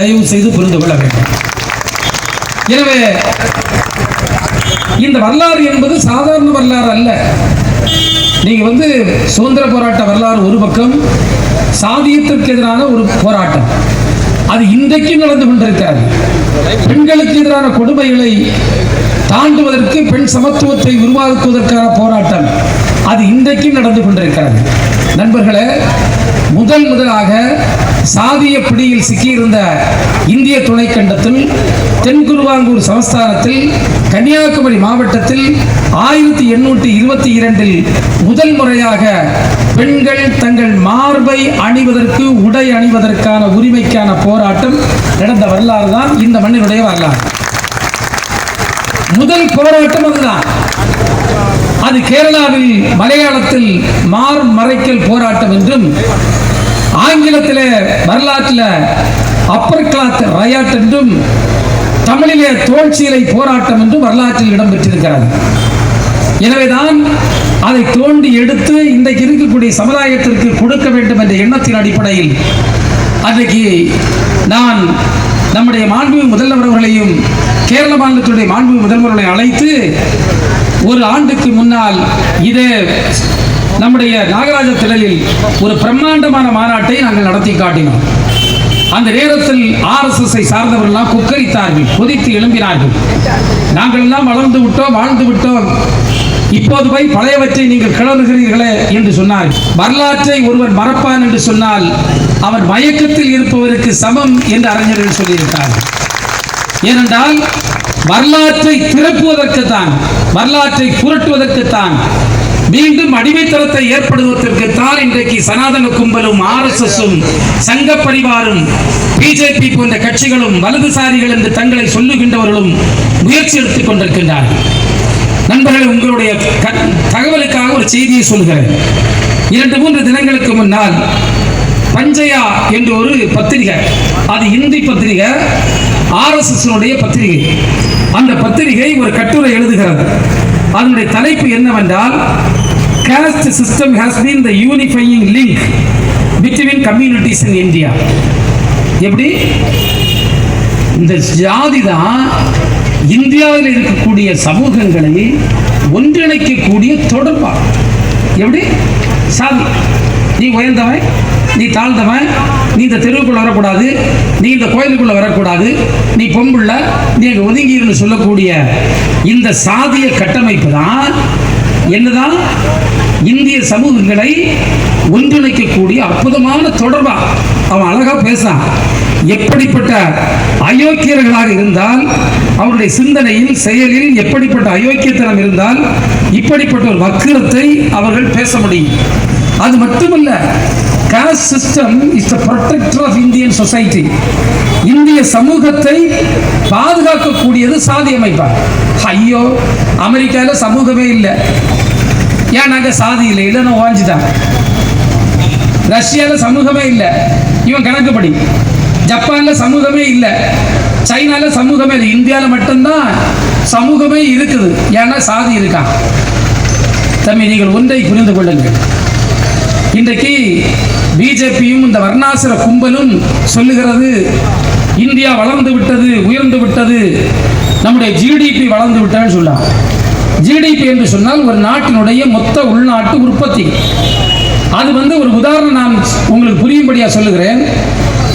தயவு செய்து புரிந்து கொள்ள வேண்டும். எனவே இந்த வரலாறு என்பது சாதாரண வரலாறு அல்ல. நீங்க வந்து சுதந்திர போராட்ட வரலாறு ஒரு பக்கம் சாதியத்திற்கு எதிரான ஒரு போராட்டம். அது இன்றைக்கும் நடந்து கொண்டிருக்கிறது. பெண்களுக்கு எதிரான கொடுமைகளை தாண்டுவதற்கு பெண் சமத்துவத்தை உருவாக்குவதற்கான போராட்டம். அது இன்றைக்கும் நடந்து கொண்டிருக்கிறது. நண்பர்களே முதல் முதலாக சாதிய பிடியில் சிக்கியிருந்த இந்திய துணைக்கண்டத்தில் தென்குருவாங்கூர் சமஸ்தானத்தில் கன்னியாகுமரி மாவட்டத்தில் ஆயிரத்தி எண்ணூற்றி இருபத்தி இரண்டில் முதல் முறையாக பெண்கள் தங்கள் மார்பை அணிவதற்கு உடை அணிவதற்கான உரிமைக்கான போராட்டம் நடந்த வரலாறு தான் இந்த மண்ணினுடைய வரலாறு. முதல் போராட்டம் அதுதான். அது கேரளாவில் மலையாளத்தில் மார் மறைக்கல் போராட்டம் என்றும் ஆங்கிலத்தில் வரலாற்றில் அப்பர் கிளாத் ரயாட் என்றும் தமிழிலே தோல்சீலை போராட்டம் என்றும் வரலாற்றில் இடம்பெற்றிருக்கிறது. எனவேதான் அதை தோண்டி எடுத்து இன்றைக்கு இருக்கக்கூடிய சமுதாயத்திற்கு கொடுக்க வேண்டும் என்ற எண்ணத்தின் அடிப்படையில் அன்றைக்கு நான் நம்முடைய மாண்பு முதல்வர்களையும் கேரள மாநிலத்துடைய மாண்பு முதல்வர்களை அழைத்து ஒரு ஆண்டுக்கு முன்னால் இதே நம்முடைய நாகராஜ திடலில் ஒரு பிரம்மாண்டமான மாநாட்டை நாங்கள் நடத்தி காட்டினோம். அந்த நேரத்தில் ஆர்எஸ்எஸ்ஐ சார்ந்தவர்கள்லாம் குக்கரித்தார்கள் கொதித்து எழும்பினார்கள். நாங்கள் எல்லாம் வளர்ந்து விட்டோம் வாழ்ந்து விட்டோம். இப்போது போய் பழையவற்றை நீங்கள் கிளறுகிறீர்களே என்று சொன்னார். வரலாற்றை ஒருவர் மறப்பான் என்று சொன்னால் அவன் மயக்கத்தில் இருப்பவருக்கு சமம் என்று அறிஞர்கள் சொல்லியிருக்கார் ஏனென்றால் வரலாற்றை திறப்புவதற்குத்தான் வரலாற்றை புரட்டுவதற்குத்தான் மீண்டும் அடிமைத்தனத்தை ஏற்படுவதற்குத்தான் இன்றைக்கு சனாதன கும்பலும் ஆர்எஸ்எஸும் சங்க பரிவாரும் பிஜேபி போன்ற கட்சிகளும் வலதுசாரிகள் என்று தங்களை சொல்லுகின்றவர்களும் முயற்சி எடுத்துக் கொண்டிருக்கின்றார்கள். நண்பர்களே உங்களுடைய தகவலுக்காக ஒரு செய்தியை சொல்கிறேன் இரண்டு மூன்று தினங்களுக்கு முன்னால் பஞ்சயா என்று ஒரு பத்திரிகை அது இந்தி பத்திரிகை ஆர்எஸ்எஸ்னுடைய பத்திரிகை. அந்த பத்திரிகை ஒரு கட்டுரை எழுதுகிறது. அதனுடைய தலைப்பு என்னவென்றால் caste system has been the unifying link between communities in India. எப்படி? இந்த ஜாதி தான் இந்தியாவில் இருக்கக்கூடிய சமூகங்களை ஒன்றிணைக்கக்கூடிய தொடர்பா எப்படி? சாதி. நீ உயர்ந்தவன் நீ தாழ்ந்தவன் நீ இந்த தெருவுக்குள்ளே வரக்கூடாது நீ இந்த கோயிலுக்குள்ளே வரக்கூடாது நீ பொம்புள்ள நீ அங்க ஒதுங்கின்னு சொல்லக்கூடிய இந்த சாதிய கட்டமைப்பு தான் என்னதான் இந்திய சமூகங்களை ஒன்றிணைக்கக்கூடிய அற்புதமான தொடர்பா அவன் அழகா பேசுறான். எப்படிப்பட்ட அயோக்கியர்களாக இருந்தால் அவருடைய சிந்தனையில் செயலில் எப்படிப்பட்ட அயோக்கியத்தனம் இருந்தால் இப்படிப்பட்ட ஒரு வக்கிரத்தை அவர்கள் பேச முடியும். அது மட்டுமல்ல caste system is the protector of Indian society இந்திய சமூகத்தை பாதுகாக்கக்கூடியது சாதி அமைப்பா ஐயோ அமெரிக்காவில் சமூகமே இல்லை. ஏன் நாங்கள் சாதி இல்லை? இல்லைன்னு வாஞ்சிட்டான் ரஷ்யாவில் சமூகமே இல்லை. இவன் கணக்குப்படி. ஜப்பானில் சமூகமே இல்லை. சைனாவில் சமூகமே இல்லை. இந்தியாவில் மட்டும்தான் சமூகமே இருக்குது. ஏன்னா சாதி இருக்கான் தம்பி நீங்கள் ஒன்றை புரிந்து கொள்ளுங்கள். இன்றைக்கு பிஜேபியும் இந்த வர்ணாசிர கும்பலும் சொல்லுகிறது இந்தியா வளர்ந்து விட்டது உயர்ந்து விட்டது நம்முடைய ஜிடிபி வளர்ந்து விட்டதுன்னு சொல்லலாம். ஜிடிபி என்று சொன்னால் ஒரு நாட்டினுடைய மொத்த உள்நாட்டு உற்பத்தி. அது வந்து ஒரு உதாரணம் நான் உங்களுக்கு புரியும்படியாக சொல்லுகிறேன்.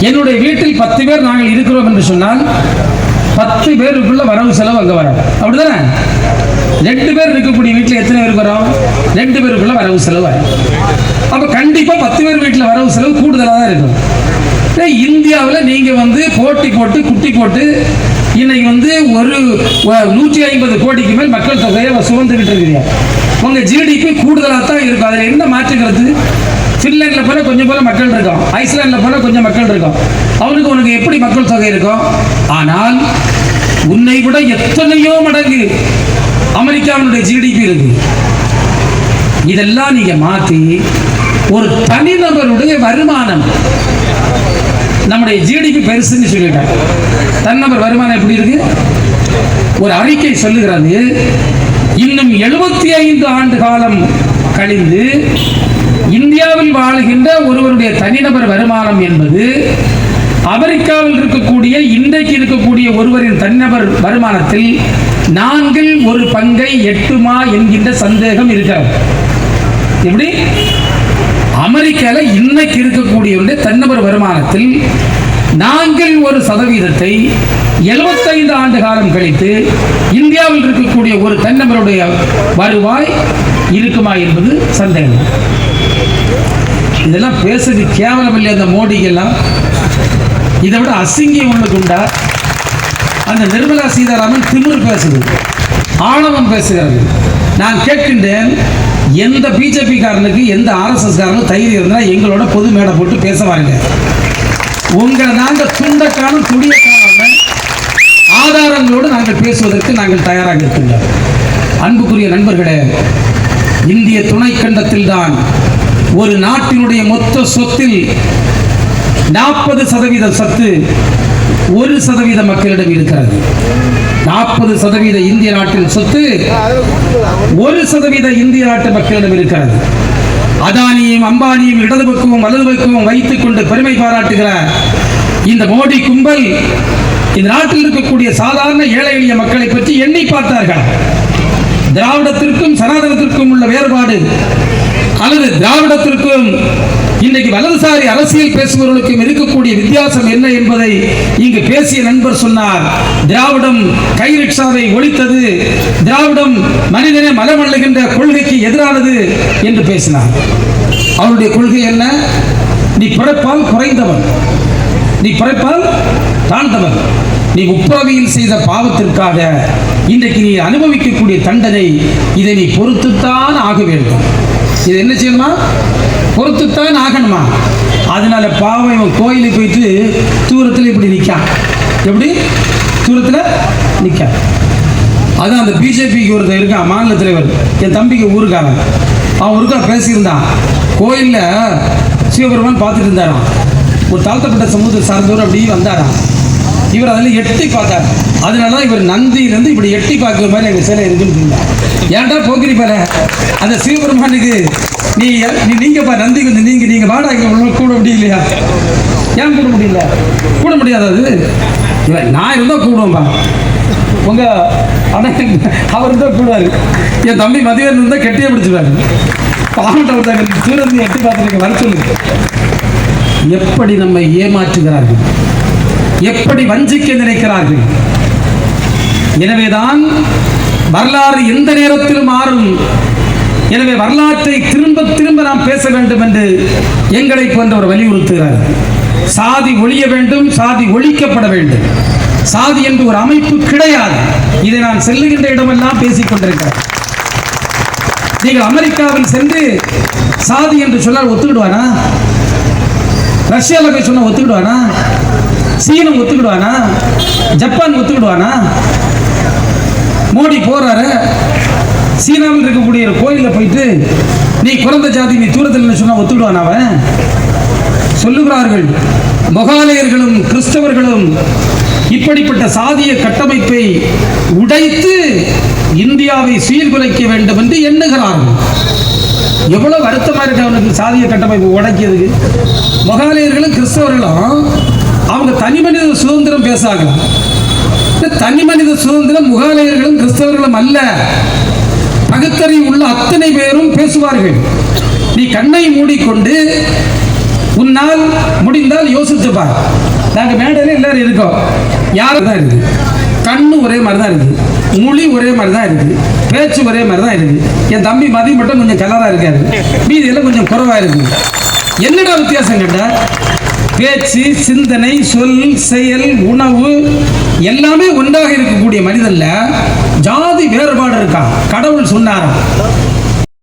என்னுடைய வீட்டில் பத்து பேர் நாங்கள் இருக்கிறோம் என்று சொன்னால் பத்து பேருக்குள்ள வரவு செலவு அங்கே வரும். அப்படிதானே? ரெண்டு பேர் இருக்கக்கூடிய வீட்டில் எத்தனை பேர் வரும்? ரெண்டு பேருக்குள்ள வரவு செலவு வரும். அப்போ கண்டிப்பாக பத்து பேர் வீட்டில் வரவு செலவு கூடுதலாக தான் இருக்கும். இந்தியாவில் நீங்கள் வந்து போட்டி போட்டு குட்டி போட்டு இன்னைக்கு வந்து ஒரு நூற்றி ஐம்பது கோடிக்கு மேல் மக்கள் தொகையை சுமந்துக்கிட்டு இருக்கிறீங்க உங்கள் ஜிடிபி கூடுதலாக தான் இருக்கும். அதில் என்ன மாற்றுகிறது ஃபின்லாண்டில் போல கொஞ்சம் போல மக்கள் இருக்கும். ஐஸ்லாண்டில் போல கொஞ்சம் மக்கள் இருக்கும். அவனுக்கு உனக்கு எப்படி மக்கள் தொகை இருக்கும் ஆனால் உன்னை விட எத்தனையோ மடங்கு அமெரிக்காவினுடைய ஜிடிபி இருக்கு. இதெல்லாம் நீங்க மாத்தி ஒரு தனிநபருடைய வருமானம். நம்முடைய ஜிடிபி பெருசுன்னு சொல்லிட்டாங்க தன்னபர் வருமானம் எப்படி இருக்கு? ஒரு அறிக்கை சொல்லுகிறது. இன்னும் எழுபத்தி ஐந்து ஆண்டு காலம் கழிந்து இந்தியாவில் வாழுகின்ற ஒருவருடைய தனிநபர் வருமானம் என்பது அமெரிக்காவில் இருக்கக்கூடிய இன்றைக்கு இருக்கக்கூடிய ஒருவரின் தனிநபர் வருமானத்தில் நான்கில் ஒரு பங்கை எட்டுமா என்கின்ற சந்தேகம் இருக்கிறது. எப்படி? அமெரிக்கால இன்னைக்கு இருக்கக்கூடிய தனிநபர் வருமானத்தில் நான்கில் ஒரு சதவீதத்தை 75 ஆண்டு காலம் கழித்து இந்தியாவில் இருக்கக்கூடிய ஒரு தனிநபருடைய வருவாய் இருக்குமா என்பது சந்தேகம். இதெல்லாம் பேசுறது கேவலம் இல்லை அந்த மோடிக்கெல்லாம்? இதை விட அசிங்கம் ஒன்றுக்கு உண்டா? அந்த நிர்மலா சீதாராமன் திமிர் பேசுது. ஆணவம் பேசுகிறது. நான் கேட்கின்றேன் எந்த பிஜேபி காரனுக்கு எந்த ஆர்எஸ்எஸ் காரனும் தைரியம் இருந்தால் எங்களோட பொது மேடை போட்டு பேச வாங்க உங்களை நாங்கள் துண்டக்காலம் காணும் துடிய ஆதாரங்களோடு நாங்கள் பேசுவதற்கு நாங்கள் தயாராக இருக்கின்றோம். அன்புக்குரிய நண்பர்களே இந்திய துணைக்கண்டத்தில் தான் ஒரு நாட்டினுடைய மொத்த சொத்தில் நாற்பது சதவீத சத்து ஒரு சதவீத மக்களிடம் இருக்கிறது. நாற்பது சதவீத இந்திய நாட்டின் சொத்து ஒரு சதவீத இந்திய நாட்டு மக்களிடம் இருக்கிறது. அதானியும் அம்பானியும் இடது பக்கமும் வலது பக்கமும் வைத்துக் கொண்டு பெருமை பாராட்டுகிற இந்த மோடி கும்பல் இந்த நாட்டில் இருக்கக்கூடிய சாதாரண ஏழை எளிய மக்களை பற்றி எண்ணி பார்த்தார்கள். திராவிடத்திற்கும் சனாதனத்திற்கும் உள்ள வேறுபாடு. அல்லது திராவிடத்திற்கும் இன்றைக்கு வலதுசாரி அரசியல் பேசுபவர்களுக்கும் இருக்கக்கூடிய வித்தியாசம் என்ன என்பதை இங்கு பேசிய நண்பர் சொன்னார். திராவிடம் கை ரிக்ஷாவை ஒழித்தது திராவிடம் மனிதனை மலமல்லுகின்ற கொள்கைக்கு எதிரானது என்று பேசினார். அவருடைய கொள்கை என்ன? நீ பிறப்பால் குறைந்தவன். நீ பிறப்பால் தாழ்ந்தவன். நீ உப்புரவியில் செய்த பாவத்திற்காக இன்றைக்கு நீ அனுபவிக்கக்கூடிய தண்டனை இதை நீ பொறுத்துத்தான் ஆக வேண்டும். இது என்ன செய்யணுமா? பொறுத்துத்தான் ஆகணுமா? அதனால பாவம் இவன் கோயிலுக்கு போயிட்டு தூரத்தில் இப்படி நிற்கான் எப்படி? தூரத்தில் நிற்கான் அதான் அந்த பிஜேபிக்கு ஒருத்தர் இருக்கான் மாநில தலைவர். என் தம்பிக்கு ஊருக்காரன். அவன் ஒருக்கா பேசியிருந்தான். கோயிலில் சிவபெருமான் பார்த்துட்டு இருந்தாராம். ஒரு தாழ்த்தப்பட்ட சமூகத்தை சார்ந்தவர் அப்படியே வந்தாராம். இவர் அதில் எட்டி பார்த்தார். அதனால தான் இவர் நந்தியிலேருந்து இப்படி எட்டி பார்க்குற மாதிரி எங்கள் சிலை இருக்குன்னு இருந்தார் ஏன்டா போக்கிரி பாரு அந்த சிவபெருமானுக்கு நீ நீ நீங்கப்பா நந்தி வந்து நீங்கள் நீங்கள் வாடகை உள்ள கூட முடியலையா? ஏன் கூட முடியல? கூட முடியாது அது? இவன் நான் இருந்தால் கூடுவோம்ப்பா உங்க அண்ணன் அவர் இருந்தால் கூடாது என் தம்பி மதியம் இருந்தால் கெட்டியே பிடிச்சிருவாரு. பாவட்ட ஒருத்தங்க தூரத்து எட்டி பார்த்துருக்க வர சொல்லுங்க எப்படி நம்மை ஏமாற்றுகிறார்கள்? எப்படி வஞ்சிக்க நினைக்கிறார்கள்? எனவேதான் வரலாறு எந்த நேரத்திலும் மாறும். எனவே வரலாற்றை திரும்ப திரும்ப நாம் பேச வேண்டும் என்று எங்களை போன்றவர் வலியுறுத்துகிறார். சாதி ஒழிய வேண்டும் சாதி ஒழிக்கப்பட வேண்டும். சாதி என்று ஒரு அமைப்பு கிடையாது. இதை நான் செல்லுகின்ற இடமெல்லாம் பேசிக் கொண்டிருக்கிறேன். நீங்கள் அமெரிக்காவில் சென்று சாதி என்று சொன்னால் ஒத்துக்கிடுவானா ரஷ்யாவில் போய் சொன்னால் ஒத்துக்கிடுவானா? சீனம் ஒத்துக்கிடுவானா? ஜப்பான் ஒத்துக்கிடுவானா? மோடி போறாரு. சீனாவில் இருக்கக்கூடிய கோயிலில் போயிட்டு நீ குறைந்த ஜாதி நீ தூரத்தில் சொன்னா ஒத்துக்கிடுவானா அவன்? சொல்லுகிறார்கள் மொகாலயர்களும் கிறிஸ்தவர்களும் இப்படிப்பட்ட சாதிய கட்டமைப்பை உடைத்து இந்தியாவை சீர்குலைக்க வேண்டும் என்று எண்ணுகிறார்கள். எவ்வளோ வருத்தமாக இருக்கு அவனுக்கு சாதிய கட்டமைப்பு உடைக்கிறதுக்கு. மொகாலயர்களும் கிறிஸ்தவர்களும் அவங்க தனி மனித சுதந்திரம் பேசாகலாம் தனி மனித சுதந்திரம் முகாலயர்களும் கிறிஸ்தவர்களும் அல்ல. பகுத்தறி உள்ள அத்தனை பேரும் பேசுவார்கள். நீ கண்ணை மூடிக்கொண்டு உன்னால் முடிந்தால் யோசிச்சுப்பார் நாங்கள் மேடையில் எல்லாரும் இருக்கோம். யாரும் தான் இருக்குது கண்ணு ஒரே மாதிரி தான் இருக்குது மொழி ஒரே மாதிரி தான் இருக்குது. பேச்சு ஒரே மாதிரி தான் இருக்குது. என் தம்பி மதி மட்டும் கொஞ்சம் கலராக இருக்காரு. மீதி எல்லாம் கொஞ்சம் குறைவாக இருக்குது. என்னடா வித்தியாசம் கேட்டால் பேச்சு சிந்தனை சொல் செயல் உணவு எல்லாமே ஒன்றாக இருக்கக்கூடிய மனிதனில் ஜாதி வேறுபாடு இருக்கா? கடவுள் சொன்னாராம்